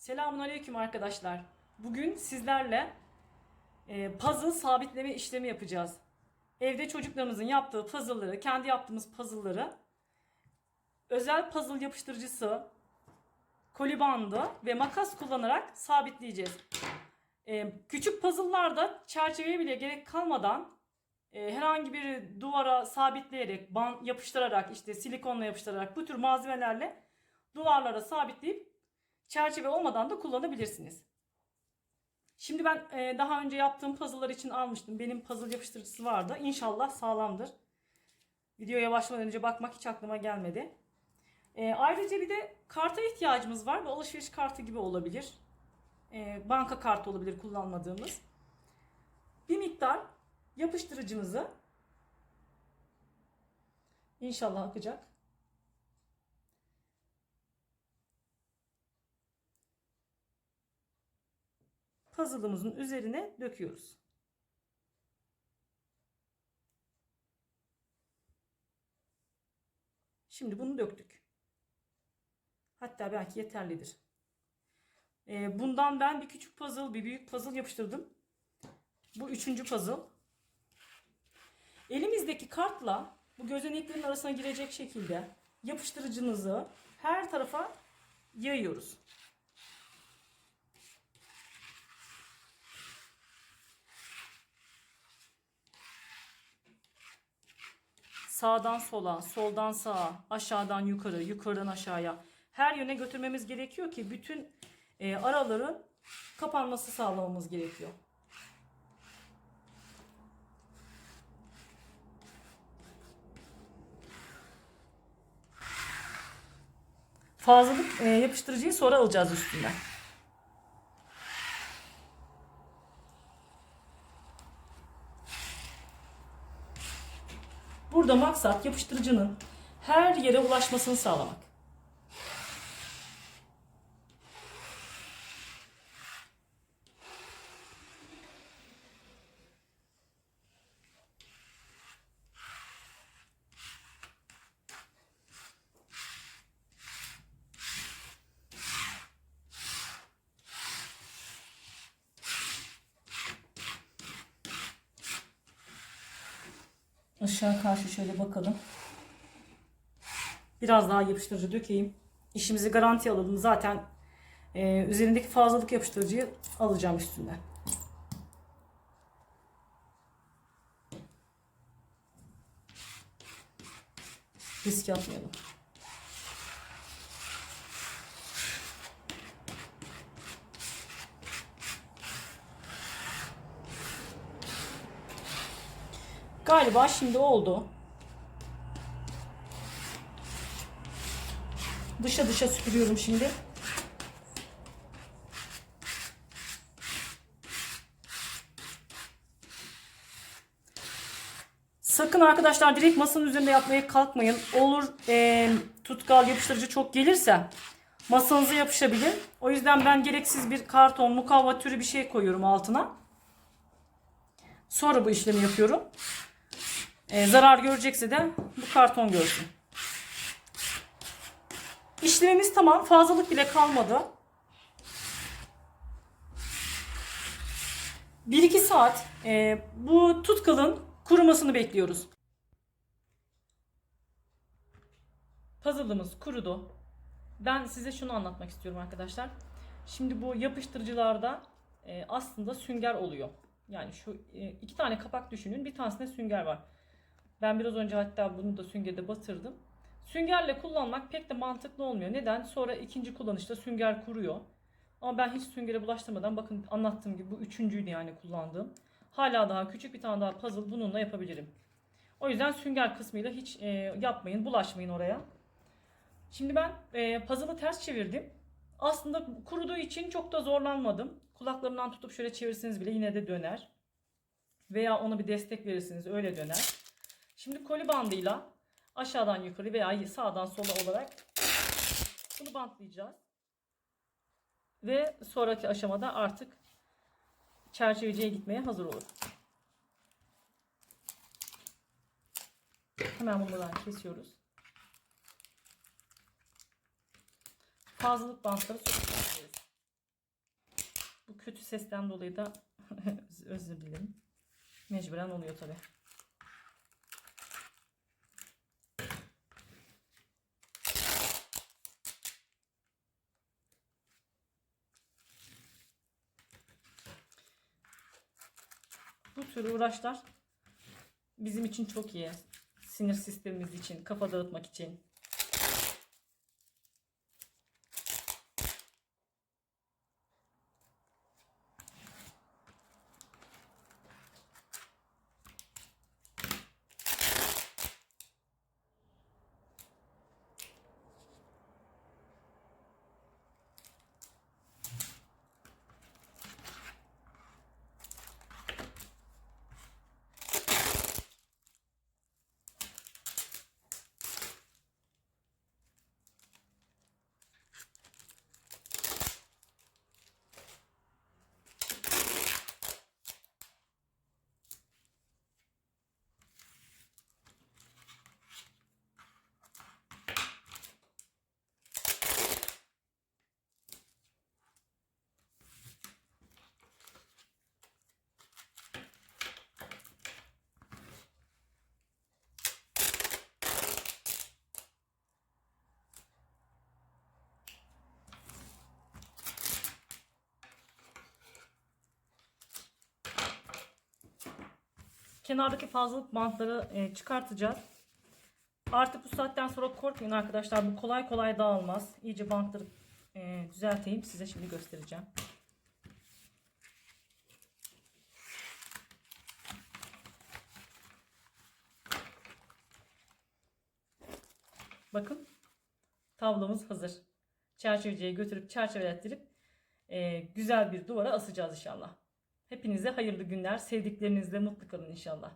Selamun Aleyküm arkadaşlar. Bugün sizlerle e, puzzle sabitleme işlemi yapacağız. Evde çocuklarımızın yaptığı puzzle'ları, kendi yaptığımız puzzle'ları özel puzzle yapıştırıcısı, koli bandı ve makas kullanarak sabitleyeceğiz. E, küçük puzzle'larda çerçeveye bile gerek kalmadan e, herhangi bir duvara sabitleyerek, ban, yapıştırarak, işte silikonla yapıştırarak bu tür malzemelerle duvarlara sabitleyip çerçeve olmadan da kullanabilirsiniz. Şimdi ben e, daha önce yaptığım puzzle'lar için almıştım. Benim puzzle yapıştırıcısı vardı. İnşallah sağlamdır. Videoya başlamadan önce bakmak hiç aklıma gelmedi. E, ayrıca bir de karta ihtiyacımız var. Bu alışveriş kartı gibi olabilir. E, banka kartı olabilir kullanmadığımız. Bir miktar yapıştırıcımızı inşallah akacak. Puzzle'ımızın üzerine döküyoruz. Şimdi bunu döktük. Hatta belki yeterlidir. Ee, bundan ben bir küçük puzzle, bir büyük puzzle yapıştırdım. Bu üçüncü puzzle. Elimizdeki kartla bu gözeneklerin arasına girecek şekilde yapıştırıcımızı her tarafa yayıyoruz. Sağdan sola, soldan sağa, aşağıdan yukarı, yukarıdan aşağıya her yöne götürmemiz gerekiyor ki bütün e, araların kapanması sağlamamız gerekiyor. Fazlalık e, yapıştırıcıyı sonra alacağız üstünden. Burada maksat yapıştırıcının her yere ulaşmasını sağlamak. Aşağı karşı şöyle bakalım. Biraz daha yapıştırıcı dökeyim. İşimizi garanti alalım. Zaten e, üzerindeki fazlalık yapıştırıcıyı alacağım üstünden. Risk yapmayalım. Galiba şimdi oldu. Dışa dışa süpürüyorum şimdi. Sakın arkadaşlar direkt masanın üzerinde yapmaya kalkmayın. Olur e, tutkal yapıştırıcı çok gelirse masanıza yapışabilir. O yüzden ben gereksiz bir karton, mukavva türü bir şey koyuyorum altına. Sonra bu işlemi yapıyorum. Ee, zarar görecekse de bu karton görsün. İşlemimiz tamam. Fazlalık bile kalmadı. 1-2 saat e, bu tutkalın kurumasını bekliyoruz. Puzzle'ımız kurudu. Ben size şunu anlatmak istiyorum arkadaşlar. Şimdi bu yapıştırıcılarda e, aslında sünger oluyor. Yani şu e, iki tane kapak düşünün. Bir tanesinde sünger var. Ben biraz önce hatta bunu da süngerde batırdım. Süngerle kullanmak pek de mantıklı olmuyor. Neden? Sonra ikinci kullanışta sünger kuruyor. Ama ben hiç süngere bulaştırmadan bakın anlattığım gibi bu üçüncüydü yani kullandığım. Hala daha küçük bir tane daha puzzle bununla yapabilirim. O yüzden sünger kısmıyla hiç e, yapmayın, bulaşmayın oraya. Şimdi ben e, puzzle'ı ters çevirdim. Aslında kuruduğu için çok da zorlanmadım. Kulaklarından tutup şöyle çevirseniz bile yine de döner. Veya ona bir destek verirsiniz öyle döner. Şimdi koli bandıyla aşağıdan yukarı veya sağdan sola olarak bunu bantlayacağız. Ve sonraki aşamada artık çerçeveciye gitmeye hazır olur. Hemen bunu buradan kesiyoruz. Fazlalık bantları sökeceğiz. kötü sesten dolayı da özür dilerim. Mecburen oluyor tabi. Bu tür uğraşlar bizim için çok iyi. Sinir sistemimiz için, kafa dağıtmak için. Kenardaki fazlalık bantları e, çıkartacağız. Artık bu saatten sonra korkmayın arkadaşlar. Bu kolay kolay dağılmaz. İyice bantları e, düzelteyim. Size şimdi göstereceğim. Bakın tablomuz hazır. Çerçeveciye götürüp çerçevelettirip e, güzel bir duvara asacağız inşallah. Hepinize hayırlı günler. Sevdiklerinizle mutlu kalın inşallah.